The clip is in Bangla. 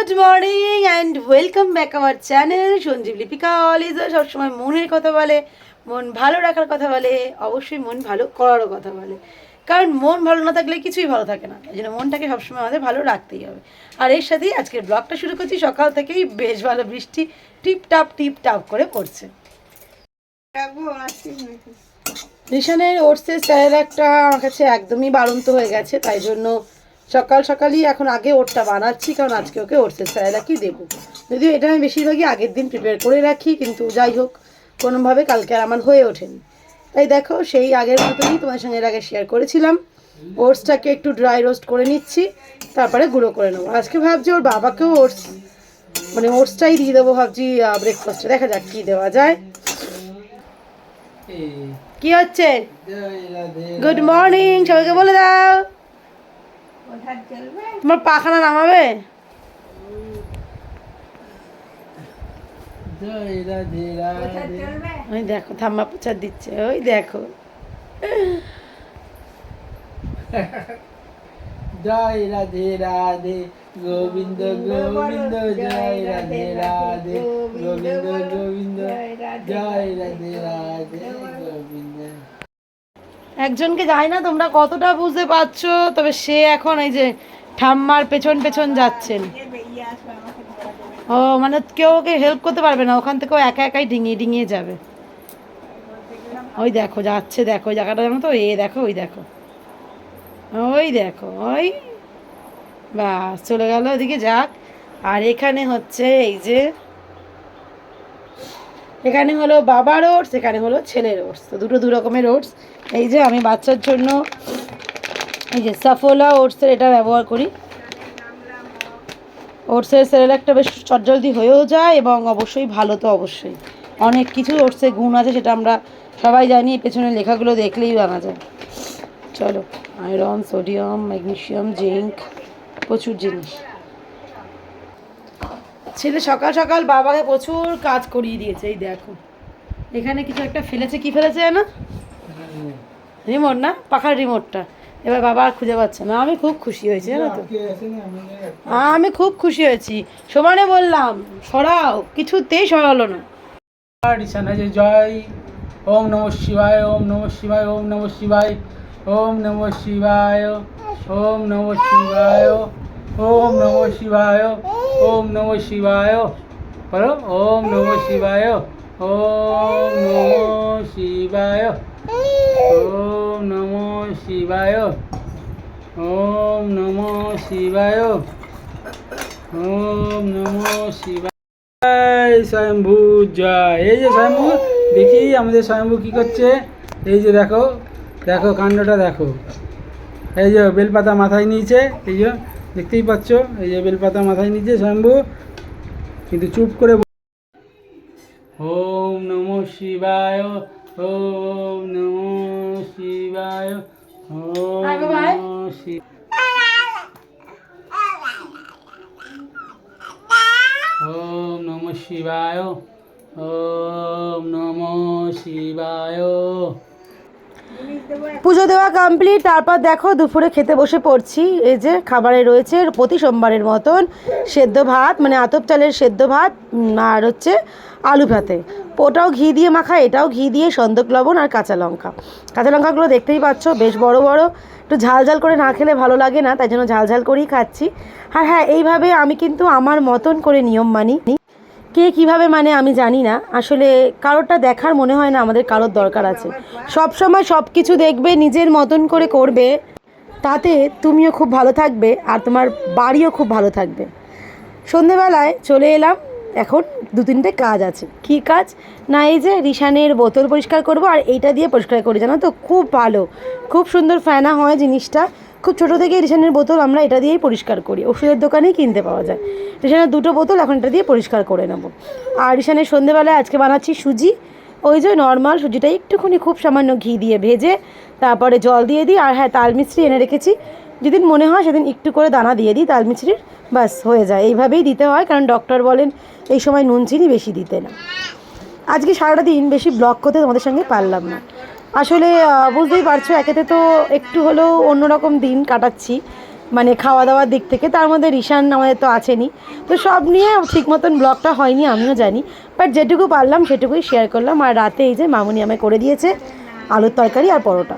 Good morning and welcome back our channel Sanjib Lipika অলিজ সবসময় মনের কথা বলে মন ভালো রাখার কথা বলে অবশ্যই মন ভালো করারও কথা বলে। কারণ মন ভালো না থাকলে কিছুই ভালো থাকে না এই জন্য মনটাকে সবসময় আমাদের ভালো রাখতেই হবে। আর এর সাথেই আজকের ব্লগটা শুরু করছি সকাল থেকেই বেশ ভালো বৃষ্টি টিপ টাপ টিপ টাপ করে পড়ছে রিশানের ওটসের স্যারের একটা আমার কাছে একদমই বাড়ন্ত হয়ে গেছে তাই জন্য সকাল সকালই এখন আগে ওটটা বানাচ্ছি কারণ আজকে ওকে ওটসের স্যারেলাকি দেবো? যদিও এটা আমি বেশিরভাগই আগের দিন প্রিপেয়ার করে রাখি কিন্তু যাই হোক কোনোভাবে কালকে আর আমার হয়ে ওঠেনি। তাই দেখো সেই আগের মতনই তোমার সঙ্গে এর আগে শেয়ার করেছিলাম। ওটসটাকে একটু ড্রাই রোস্ট করে নিচ্ছি তারপরে গুঁড়ো করে নেব। আজকে ভাবছি ওর বাবাকেও ওটস মানে ওটসটাই দিয়ে দেবো ভাবছি ব্রেকফাস্টে দেখা যাক কী দেওয়া যায়। কি হচ্ছে? গুড মর্নিং সবাইকে বলে দাও। তোমার পাখানা নামাবে? ওই দেখো থাম্মা প্রচার দিচ্ছে ওই দেখো। জয় রাধে রাধে গোবিন্দ গোবিন্দ জয় রাধে রাধে গোবিন্দ গোবিন্দ জয় রাধে রাধে একজনকে জানি না, তোমরা কতটা বুঝতে পারছ? তবে সে এখন এই যে ঠাম্মার পেছন পেছন যাচ্ছেন। ও মানে কেউ ওকে হেল্প করতে পারবে না, ওখান থেকে একা একাই ডিঙিয়ে ডিঙিয়ে যাবে। ওই দেখো, যাচ্ছে, দেখো, ওই জায়গাটা জানো তো? এ দেখো, ওই দেখো। ওই দেখো, ওই। বাস, চলে গেল, ওদিকে যাক। আর এখানে হচ্ছে এই যে এখানে হলো বাবার ওটস এখানে হলো ছেলের ওটস তো দুটো দু রকমের ওটস এই যে আমি বাচ্চার জন্য এই যে সাফোলা ওটসের এটা ব্যবহার করি। ওটসের সেরেলাকটা বেশ চটজলদি হয়েও যায় এবং অবশ্যই ভালো তো অবশ্যই। অনেক কিছু ওটসের গুণ আছে সেটা আমরা সবাই জানি পেছনে লেখাগুলো দেখলেই জানা যায়। চলো আয়রন সোডিয়াম ম্যাগনেশিয়াম জিঙ্ক প্রচুর জিনিস। ছেলে সকাল সকাল বাবাকে প্রচুর কাজ করিয়ে দিয়েছে, এই দেখো। এখানে কিছু একটা ফেলেছে, কি ফেলেছে না রিমোট না? পাখার রিমোটটা। এবার বাবা আর খুঁজে পাচ্ছে না। আমি খুব খুশি হয়েছি, জানো তো। আমি খুব খুশি হয়েছি। সমানে বললাম, সরাও, কিছুতেই সরালো না। যে জয়। ওম নম শিবায়, ওম নম শিবায়, ওম নম শিবায়, ওম নম শিবায়, ওম নম শিবায়, ওম নম শিবায় ওম নম শিবায়। বলো ওম নম শিবায়। ওম নম শিবায়। ওম নম শিবায়। ওম নম শিবায়। ওম নম শিবায়। স্বয়ম্ভু জয়। এই যে স্বয়ম্ভু, দেখি আমাদের স্বয়ম্ভু কি করছে। এই যে দেখো দেখো কাণ্ডটা দেখো। এই যে বেলপাতা মাথায় নিয়েছে, এই যে দেখতেই পাচ্ছ এই যে বেলপাতা মাথায় নিয়েছে স্বয়ম্ভু কিন্তু চুপ করে ওম নম শিবায় ওম নম শিবায় ওম। নম শিব ওম নম শিবায় ওম নম শিবায় পুজো দেওয়া কমপ্লিট তারপর দেখো দুপুরে খেতে বসে পড়ছি। এই যে খাবারে রয়েছে প্রতি সোমবারের মতন সেদ্ধ ভাত মানে আতপ চালের সেদ্ধ ভাত আর হচ্ছে আলু ভাতে। ওটাও ঘি দিয়ে মাখা, এটাও ঘি দিয়ে সন্দক লবণ আর কাঁচা লঙ্কা। কাঁচা লঙ্কাগুলো দেখতেই পাচ্ছ, বেশ বড় বড়। একটু ঝাল ঝাল করে না খেলে ভালো লাগে না, তাই জন্য ঝাল ঝাল করেই খাচ্ছি। আর হ্যাঁ এইভাবে আমি কিন্তু আমার মতন করে নিয়ম মানি। কে কীভাবে মানে আমি জানি না। আসলে কারোরটা দেখার মনে হয় না, আমাদের কারোর দরকার আছে। সব সময় সব কিছু দেখবে, নিজের মতন করে করবে, তাতে তুমিও খুব ভালো থাকবে আর তোমার বাড়িও খুব ভালো থাকবে। সন্ধেবেলায় চলে এলাম, এখন দু তিনটে কাজ আছে। কি কাজ? না, এই যে রিশানের বোতল পরিষ্কার করব আর এইটা দিয়ে পরিষ্কার করি, জানো তো? খুব ভালো। খুব সুন্দর ফ্যানা হয় জিনিসটা। খুব ছোটো থেকে রিশানের বোতল আমরা এটা দিয়েই পরিষ্কার করি। ওষুধের দোকানেই কিনতে পাওয়া যায়। রিশানের দুটো বোতল এখন এটা দিয়ে পরিষ্কার করে নেব। আর রিশানের সন্ধেবেলায় আজকে বানাচ্ছি সুজি। ওই যে নর্মাল সুজিটা একটুখানি খুব সামান্য ঘি দিয়ে ভেজে, তারপরে জল দিয়ে দিই। আর হ্যাঁ তাল মিশ্রি এনে রেখেছি। যেদিন মনে হয় সেদিন একটু করে দানা দিয়ে দিই, তাল মিছরির। বাস হয়ে যায়। এইভাবেই দিতে হয়, কারণ ডক্টর বলেন এই সময় নুন চিনি বেশি দিতে না। আজকে সারাটা দিন বেশি ব্লগ করতে তোমাদের সঙ্গে পারলাম না। আসলে বুঝতেই পারছ, একেতে তো একটু হলেও অন্যরকম দিন কাটাচ্ছি মানে খাওয়া দাওয়ার দিক থেকে। তার মধ্যে রিশান আমাদের তো আছেনি তো সব নিয়ে ঠিক মতন ব্লগটা হয়নি, আমিও জানি। বাট যেটুকু পারলাম, সেটুকুই শেয়ার করলাম। আর রাতে এই যে মামুনি আমায় করে দিয়েছে, আলুর তরকারি আর পরোটা।